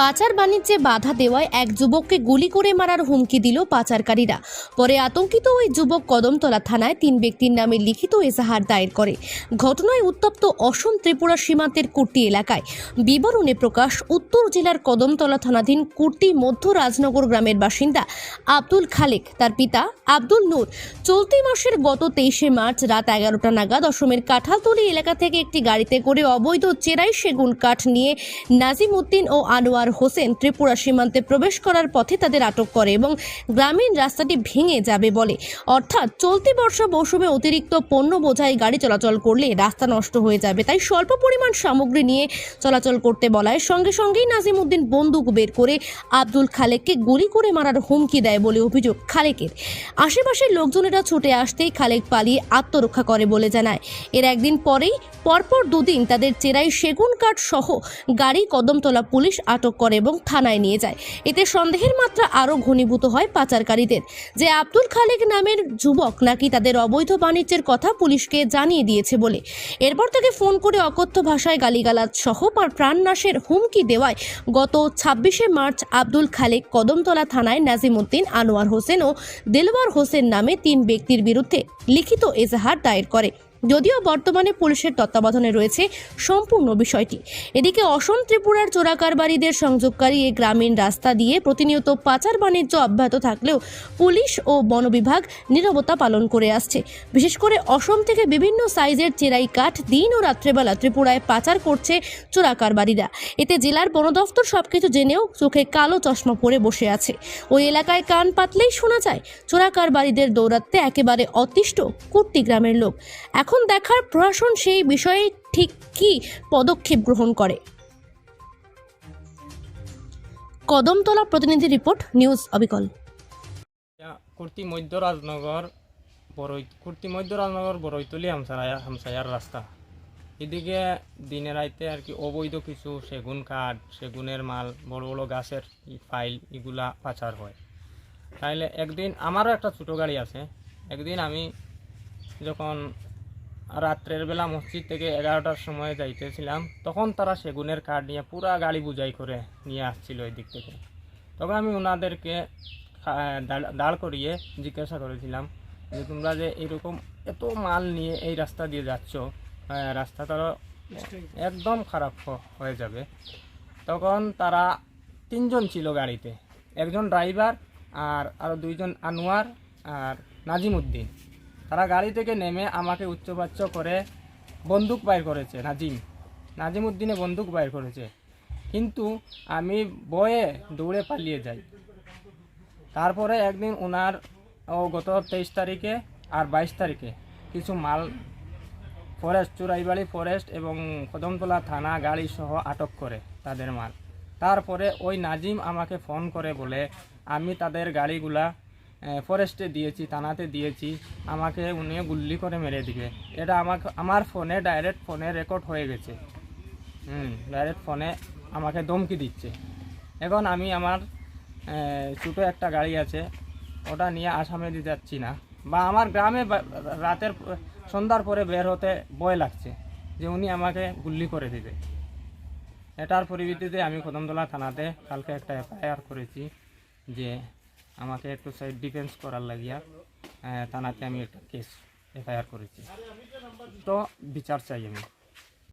পাচার বাণিজ্যে বাধা দেওয়ায় এক যুবককে গুলি করে মারার হুমকি দিল পাচারকারীরা। পরে আতঙ্কিত ওই যুবক কদমতলা থানায় তিন ব্যক্তির নামে লিখিত এজাহার দায়ের করে। ঘটনায় উত্তপ্ত অসম ত্রিপুরা সীমান্তের কুর্তি এলাকায়। বিবরণে প্রকাশ, উত্তর জেলার কদমতলা থানাধীন কুর্তি মধ্য রাজনগর গ্রামের বাসিন্দা আব্দুল খালেক, তার পিতা আব্দুল নূর, চলতি মাসের গত তেইশে মার্চ রাত এগারোটা নাগাদ অসমের কাঁঠালতলি এলাকা থেকে একটি গাড়িতে করে অবৈধ চেরাই সেগুন কাঠ নিয়ে নাজিম উদ্দিন ও আনোয়ার হোসেন ত্রিপুরা সীমান্তে প্রবেশ করার পথে তাদের আটক করে এবং গ্রামীণ রাস্তাটি ভেঙে যাবে বলে। অর্থাৎ চলতি বর্ষা মৌসুমে অতিরিক্ত পণ্য বোঝাই গাড়ি চলাচল করলে রাস্তা নষ্ট হয়ে যাবে। তাই স্বল্প পরিমাণ সামগ্রী নিয়ে চলাচল করতে বলায় সঙ্গে সঙ্গেই নাজিম উদ্দিন বন্দুক বের করে আব্দুল খালেককে গুলি করে মারার হুমকি দেয় বলে অভিযোগ খালেকের। আশেপাশের লোকজনেরা ছুটে আসতেই খালেক পালিয়ে আত্মরক্ষা করে বলে জানায়। এর একদিন পরেই পরপর দুদিন তাদের চেরাই সেগুন কাঠ সহ গাড়ি কদমতলা পুলিশ আটক করে এবং থানায় নিয়ে যায়। এতে সন্দেহের মাত্রা আরও ঘনীভূত হয় পাচারকারীদের। যে আব্দুল খালেক নামের যুবক নাকি তাদের অবৈধ বাণিজ্যের কথা পুলিশকে জানিয়ে দিয়েছে বলে। এরপর থেকে ফোন করে অকথ্য ভাষায় গালিগালাজ সহ পার প্রাণনাশের হুমকি দেওয়ায় গত ছাব্বিশে মার্চ আব্দুল খালেক কদমতলা থানায় নাজিমউদ্দিন আনোয়ার হোসেন ও দেলওয়ার হোসেন নামে তিন ব্যক্তির বিরুদ্ধে লিখিত এজাহার দায়ের করে। যদিও বর্তমানে পুলিশের তত্ত্বাবধানে রয়েছে সম্পূর্ণ বিষয়টি। এদিকে অসম ত্রিপুরার চোরাকারবারীদের সংযোগকারী এই গ্রামীণ রাস্তা দিয়ে প্রতিনিয়ত পাচার বাণিজ্য অব্যাহত থাকলেও পুলিশ ও বন বিভাগ নীরবতা পালন করে আসছে। বিশেষ করে অসম থেকে বিভিন্ন সাইজের চেরাই কাঠ দিন ও রাত্রেবেলা ত্রিপুরায় পাচার করছে চোরাকারবারীরা। এতে জেলার বন দফতর সবকিছু জেনেও চোখে কালো চশমা পরে বসে আছে। ওই এলাকায় কান পাতলেই শোনা যায়, চোরাকারবারীদের দৌরাত্মে একেবারে অতিষ্ঠ কুর্তি গ্রামের লোক। এখন দেখার প্রশাসন সেই বিষয়ে ঠিক কী পদক্ষেপ গ্রহণ করে? কদমতলা প্রতিনিধি রিপোর্ট, নিউজ অবিকল। কুর্তি মধ্য রাজনগর বড়ই কুর্তি মধ্য রাজনগর বড়ইতলি হামসায়া হামসায়ার রাস্তা এদিকে দিনে রাইতে আর কি অবৈধ কিছু সেগুন কাঠ সেগুনের মাল, বড় বড় গাছের ফাইল এগুলা পাচার হয়। তাইলে একদিন আমারও একটা ছোটো গাড়ি আছে। একদিন আমি যখন রাত্রের বেলা মসজিদ থেকে এগারোটার সময় যাইতেছিলাম তখন তারা সেগুনের কাঠ নিয়ে পুরা গাড়ি বুঝাই করে নিয়ে আসছিল ওই দিক থেকে। তখন আমি ওনাদেরকে দাঁড়- করিয়ে জিজ্ঞাসা করেছিলাম যে তোমরা যে এরকম এত মাল নিয়ে এই রাস্তা দিয়ে যাচ্ছ আহ, রাস্তাটা একদম খারাপ হয়ে যাবে। তখন তারা তিনজন ছিল গাড়িতে একজন ড্রাইভার আর আরও দুইজন আনোয়ার আর নাজিমউদ্দিন তারা গাড়ি থেকে নেমে আমাকে উচ্চবাচ্য করে বন্দুক বাইর করেছে, নাজিম। নাজিমউদ্দিনে বন্দুক বাইর করেছে। কিন্তু আমি বয়ে দৌড়ে পালিয়ে যাই। তারপরে একদিন ওনার ও গত তেইশ তারিখে আর বাইশ তারিখে কিছু মাল ফরেস্ট চুরাইবাড়ি ফরেস্ট এবং কদমতলা থানা গাড়ি সহ আটক করে তাদের মাল। তারপরে ওই নাজিম আমাকে ফোন করে বলে, আমি তাদের গাড়িগুলা ফরেস্টে দিয়েছি, থানাতে দিয়েছি, আমাকে উনি গুল্লি করে মেরে দিবে। এটা আমাকে আমার ফোনে ডাইরেক্ট ফোনে রেকর্ড হয়ে গেছে। হুম ডাইরেক্ট ফোনে আমাকে ধমকি দিচ্ছে। এখন আমি আমার ছোটো একটা গাড়ি আছে, ওটা নিয়ে আসামে দিয়ে যাচ্ছি না। বা আমার গ্রামে রাতের সন্ধ্যার পরে বের হতে ভয় লাগছে যে উনি আমাকে গুল্লি করে দিবে। এটার পরিবর্তিতে আমি কদমতলা থানাতে কালকে একটা এফআইআর করেছি যে আমাকে একটু সাইড ডিফেন্স করার লাগিয়া থানাতে আমি একটা কেস এফআইআর করেছি। তো বিচার চাই আমি।